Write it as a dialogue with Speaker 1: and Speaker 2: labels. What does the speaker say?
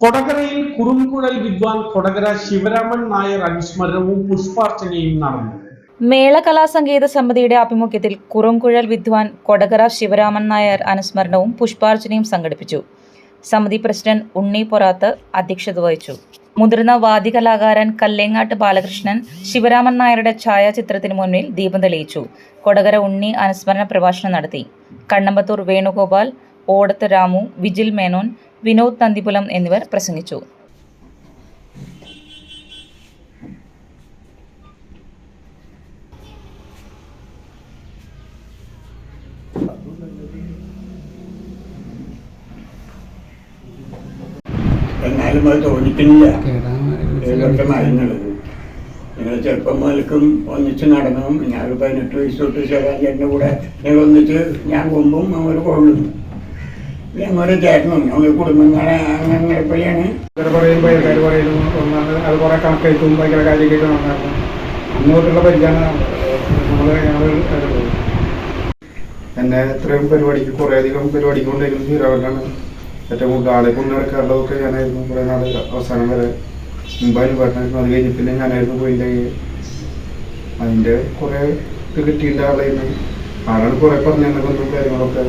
Speaker 1: കൊടകരയിൽ കുറുംകുഴൽ വിദ്വാൻ കൊടകര ശിവരാമൻ നായർ അനുസ്മരണവും പുഷ്പാർച്ചനയും നടന്നു.
Speaker 2: മേള കലാസംഗീത സമിതിയുടെ ആഭിമുഖ്യത്തിൽ കുറുംകുഴൽ വിദ്വാൻ കൊടകര ശിവരാമൻ നായർ അനുസ്മരണവും പുഷ്പാർച്ചനയും സംഘടിപ്പിച്ചു. സമിതി പ്രസിഡന്റ് ഉണ്ണി പൊറാത്ത് അധ്യക്ഷത വഹിച്ചു. മുതിർന്ന വാദ്യകലാകാരൻ കല്ലേങ്ങാട്ട് ബാലകൃഷ്ണൻ ശിവരാമൻ നായരുടെ ഛായാചിത്രത്തിന് മുന്നിൽ ദീപം തെളിയിച്ചു. കൊടകര ഉണ്ണി അനുസ്മരണ പ്രഭാഷണം നടത്തി. കണ്ണമ്പത്തൂർ വേണുഗോപാൽ ഓടത്ത് രാമു വിജിൽ മേനോൻ വിനോദ് തന്തിപുലം എന്നിവർ പ്രസംഗിച്ചു.
Speaker 3: എന്നാലും അത് തോന്നിക്കുന്നില്ല ഇതൊക്കെ മരുന്നുള്ളത് ഞങ്ങൾ ചെറുപ്പം മുതൽക്കും ഒന്നിച്ച് നടന്നു. ഞാൻ പതിനെട്ട് വയസ്സ് തൊട്ട് ശിവരാജന്റെ കൂടെ ഞങ്ങൾ ഒന്നിച്ച് ഞാൻ കൊമ്പും അവർ കൊള്ളും ഞങ്ങളുടെ ചേട്ടനും ഞങ്ങൾ കുടുംബങ്ങളെ അങ്ങനെ എപ്പോഴാണ്
Speaker 4: ഇവർ പറയും പയ്യക്കാർ പറയുന്നു ഒന്നാണ് അത് കുറെ കണക്കായിട്ടും ഭയങ്കര കാര്യമായിട്ട് നടന്നായിരുന്നു അന്നോട്ടുള്ള പരിചയമാണ് നമ്മൾ ഞങ്ങൾ എന്നെ ഇത്രയും പരിപാടിക്ക് കുറേ അധികം പരിപാടിക്ക് കൊണ്ടിരിക്കുന്നത് ഹീറോയിലാണ് ഏറ്റവും കൂടുതൽ ആളെ കൊണ്ട് നടക്കാറുള്ളതൊക്കെ ഞാനായിരുന്നു കുറേ നാൾ അവസാനം വരെ മുമ്പായിരുന്നു പറഞ്ഞായിരുന്നു അത് കഴിഞ്ഞ് പിന്നെ ഞാനായിരുന്നു പോയിന്റെ അതിന്റെ കുറേ ഇത് കിട്ടിയിട്ടുണ്ട് ആളായിരുന്നു ആളാണ് കുറേ പറഞ്ഞു തന്നതും കാര്യങ്ങളൊക്കെ.